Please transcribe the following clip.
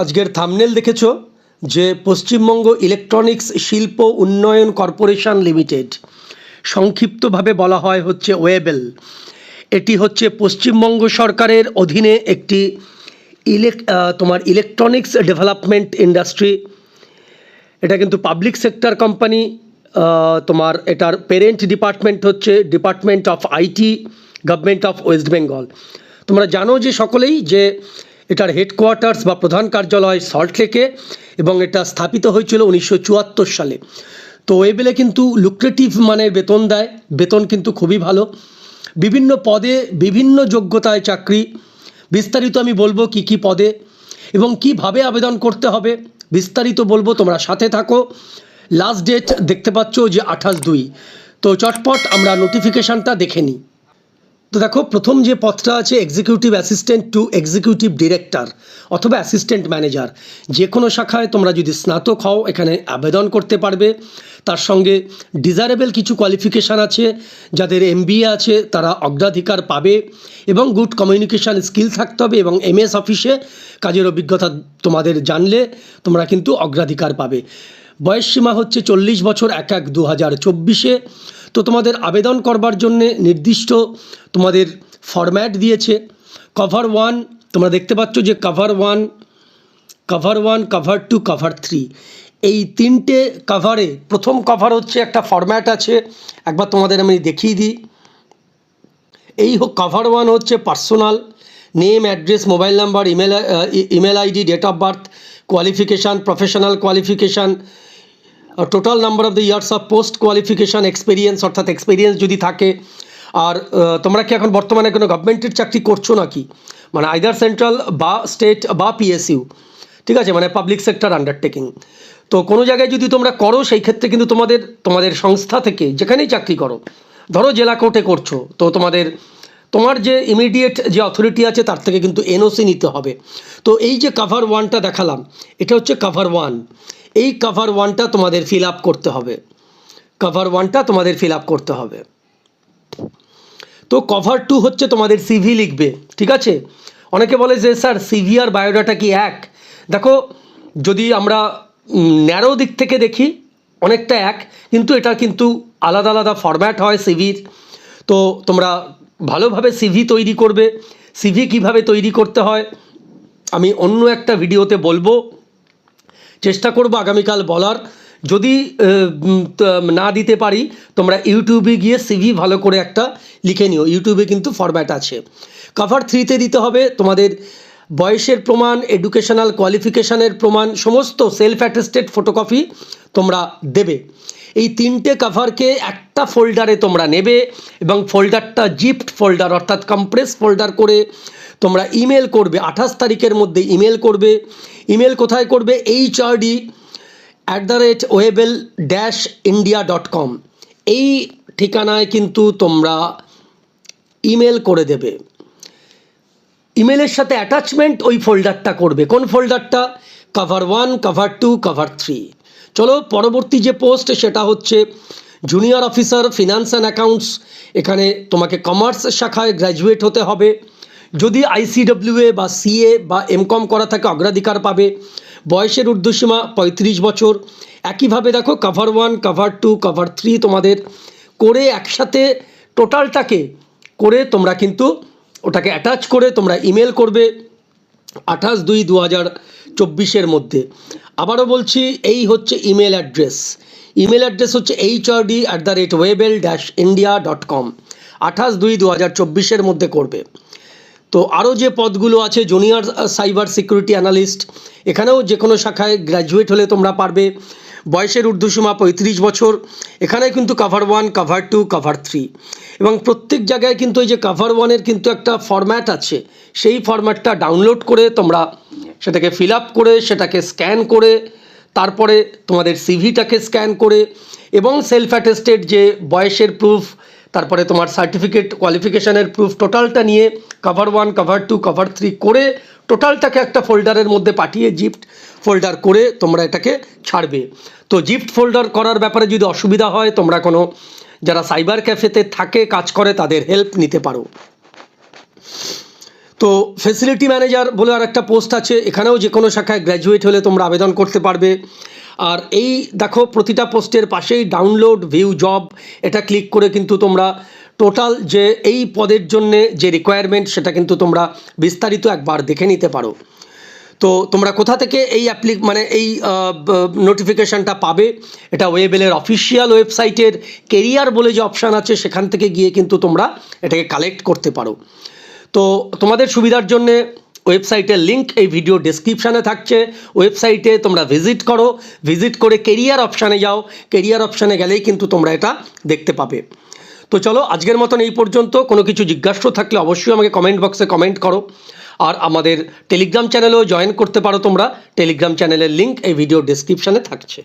আজকের থামনেল দেখেছ যে পশ্চিমবঙ্গ ইলেকট্রনিক্স শিল্প উন্নয়ন কর্পোরেশন লিমিটেড, সংক্ষিপ্তভাবে বলা হয় হচ্ছে ওয়েবেল। এটি হচ্ছে পশ্চিমবঙ্গ সরকারের অধীনে একটি ইলেক তোমার ইলেকট্রনিক্স ডেভেলপমেন্ট ইন্ডাস্ট্রি। এটা কিন্তু পাবলিক সেক্টর কোম্পানি তোমার এটার পেরেন্ট ডিপার্টমেন্ট হচ্ছে department of IT government of West Bengal তোমরা জানো যে সকলেই যে এটার হেডকোয়ার্টার্স বা প্রধান কার্যালয় সল্টলেকে এবং এটা স্থাপিত হয়েছিল উনিশশো চুয়াত্তর সালে। তো ওয়েবেলে কিন্তু লুক্রেটিভ মানের বেতন দেয়, বেতন কিন্তু খুবই ভালো। বিভিন্ন পদে বিভিন্ন যোগ্যতায় চাকরি, বিস্তারিত আমি বলব কি কি পদে এবং কীভাবে আবেদন করতে হবে, বিস্তারিত বলব, তোমরা সাথে থাকো। লাস্ট ডেট দেখতে পাচ্ছ যে আঠাশ দুই। তো চটপট আমরা নোটিফিকেশানটা দেখে নিই। তো দেখো, প্রথম যে পথটা আছে executive assistant to executive director অথবা অ্যাসিস্ট্যান্ট ম্যানেজার যে কোনো শাখায় তোমরা যদি স্নাতক হও, এখানে আবেদন করতে পারবে। তার সঙ্গে ডিজারেবল কিছু কোয়ালিফিকেশান আছে, যাদের এমবিএ আছে, তারা অগ্রাধিকার পাবে এবং গুড কমিউনিকেশান স্কিল থাকতে হবে এবং এমএস অফিসে কাজের অভিজ্ঞতা তোমাদের জানলে তোমরা কিন্তু অগ্রাধিকার পাবে। বয়স সীমা হচ্ছে চল্লিশ বছর এক এক দু হাজার চব্বিশে। তো তোমাদের আবেদন করবার জন্যে নির্দিষ্ট তোমাদের ফরম্যাট দিয়েছে। কভার ওয়ান তোমরা দেখতে পাচ্ছ যে cover one cover one cover two cover three এই তিনটে কভারে প্রথম কভার হচ্ছে একটা ফরম্যাট আছে, একবার তোমাদের আমি দেখিয়ে দিই। এই হোক কভার ওয়ান হচ্ছে personal name address mobile number email email ID date of birth qualification professional qualification total number of the years of post qualification experience অর্থাৎ এক্সপিরিয়েন্স যদি থাকে, আর তোমরা কি এখন বর্তমানে কোনো গভর্নমেন্টের চাকরি করছ নাকি? মানে আইদার সেন্ট্রাল বা স্টেট বা পিএসইউ ঠিক আছে? মানে পাবলিক সেক্টর আন্ডারটেকিং তো কোনো জায়গায় যদি তোমরা করো, সেই ক্ষেত্রে কিন্তু তোমাদের তোমাদের সংস্থা থেকে যেখানেই চাকরি করো, ধরো জেলা কোর্টে করছ, তো তোমাদের, তোমার যে ইমিডিয়েট যে অথরিটি আছে, তার থেকে কিন্তু এনওসি নিতে হবে। তো এই যে কাভার ওয়ানটা দেখালাম, এটা হচ্ছে কাভার ওয়ান এই কাভার ওয়ানটা তোমাদের ফিল আপ করতে হবে। কাভার ওয়ানটা তোমাদের ফিল আপ করতে হবে। তো কভার টু হচ্ছে তোমাদের সিভি লিখবে, ঠিক আছে? অনেকে বলে যে, স্যার সিভি আর বায়োডাটা কি এক? দেখো, যদি আমরা ন্যারো দিক থেকে দেখি, অনেকটা এক, কিন্তু এটা কিন্তু আলাদা আলাদা ফরম্যাট হয় সিভির তো তোমরা ভালোভাবে সিভি তৈরি করবে। সিভি কীভাবে তৈরি করতে হয়, আমি অন্য একটা ভিডিওতে বলব। চেষ্টা করব আগামীকাল বলার। যদি না দিতে পারি, তোমরা ইউটিউবে গিয়ে সিভি ভালো করে একটা লিখে নিও। ইউটিউবে কিন্তু ফরম্যাট আছে। কভার থ্রিতে দিতে হবে তোমাদের বয়সের প্রমাণ এডুকেশনাল কোয়ালিফিকেশানের প্রমাণ, সমস্ত সেলফ অ্যাটেস্টেড ফটোকপি তোমরা দেবে। এই তিনটে কাভারকে একটা ফোল্ডারে তোমরা নেবে এবং ফোল্ডারটা জিপ্ট ফোল্ডার অর্থাৎ কম্প্রেস ফোল্ডার করে তোমরা ইমেল করবে, আঠাশ তারিখের মধ্যে ইমেল করবে। ইমেল কোথায় করবে? H R D at the rate Webel dash India dot com এই ঠিকানায় কিন্তু তোমরা ইমেল করে দেবে। ইমেলের সাথে অ্যাটাচমেন্ট ওই ফোল্ডারটা করবে। কোন ফোল্ডারটা cover one cover two cover three চলো, পরবর্তী যে পোস্ট সেটা হচ্ছে junior officer finance and accounts এখানে তোমাকে কমার্স শাখায় গ্র্যাজুয়েট হতে হবে। যদি আইসিডব্লিউএ বা সিএ বা এমকম করা থাকে, অগ্রাধিকার পাবে। বয়সের ঊর্ধ্বসীমা পঁয়ত্রিশ বছর। একইভাবে দেখো cover one cover two cover three তোমাদের করে একসাথে টোটালটাকে করে তোমরা কিন্তু ওটাকে অ্যাটাচ করে তোমরা ইমেল করবে আঠাশ দুই দু হাজার চব্বিশের মধ্যে। আবারও বলছি, এই হচ্ছে ইমেল অ্যাড্রেস ইমেল অ্যাড্রেস হচ্ছে H R D at the rate Webel dash India dot com আঠাশ দুই দু হাজার চব্বিশের মধ্যে করবে। তো আরও যে পদগুলো আছে জুনিয়র সাইবার সিকিউরিটি অ্যানালিস্ট এখানেও যে কোনো শাখায় গ্র্যাজুয়েট হলে তোমরা পারবে। বয়সের ঊর্ধ্বসীমা পঁয়ত্রিশ বছর, এখানে কিন্তু cover one cover two cover three এবং প্রত্যেক জায়গায় কিন্তু এই যে কাভার ওয়ানের কিন্তু একটা ফরম্যাট আছে, সেই ফরম্যাটটা ডাউনলোড করে তোমরা সেটাকে ফিল আপ করে, সেটাকে স্ক্যান করে, তারপরে তোমাদের সিভিটাকে স্ক্যান করে, এবং সেলফ অ্যাটেস্টেড যে বয়সের প্রুফ তারপরে তোমার সার্টিফিকেট কোয়ালিফিকেশানের প্রুফ টোটালটা নিয়ে cover one cover two cover three করে টোটালটাকে একটা ফোল্ডারের মধ্যে পাঠিয়ে জিফট ফোল্ডার করে তোমরা এটাকে ছাড়বে। তো জিফট ফোল্ডার করার ব্যাপারে যদি অসুবিধা হয়, তোমরা কোনো যারা সাইবার ক্যাফেতে থাকে, কাজ করে, তাদের হেল্প নিতে পারো। তো ফেসিলিটি ম্যানেজার বলে আর একটা পোস্ট আছে, এখানেও যে কোনো শাখায় গ্র্যাজুয়েট হলে তোমরা আবেদন করতে পারবে। আর এই দেখো প্রতিটা পোস্টের পাশেই ডাউনলোড ভিউ জব এটা ক্লিক করে কিন্তু তোমরা টোটাল যে এই পদের জন্যে যে রিকোয়ারমেন্ট সেটা কিন্তু তোমরা বিস্তারিত একবার দেখে নিতে পারো। তো তোমরা কোথা থেকে এই অ্যাপ্লি মানে এই নোটিফিকেশানটা পাবে? এটা ওয়েবেলের অফিসিয়াল ওয়েবসাইটের কেরিয়ার বলে যে অপশান আছে, সেখান থেকে গিয়ে কিন্তু তোমরা এটাকে কালেক্ট করতে পারো। তো তোমাদের সুবিধার জন্যে ওয়েবসাইটের লিঙ্ক এই ভিডিও ডেসক্রিপশানে থাকছে। ওয়েবসাইটে তোমরা ভিজিট করো। ভিজিট করে কেরিয়ার অপশানে যাও। কেরিয়ার অপশানে গেলেই কিন্তু তোমরা এটা দেখতে পাবে। তো চলো, আজকের মতন এই পর্যন্ত। কোনো কিছু জিজ্ঞাসা থাকলে অবশ্যই আমাকে কমেন্ট বক্সে কমেন্ট করো। আর আমাদের টেলিগ্রাম চ্যানেলেও জয়েন করতে পারো তোমরা। টেলিগ্রাম চ্যানেলের লিঙ্ক এই ভিডিও ডেসক্রিপশানে থাকছে।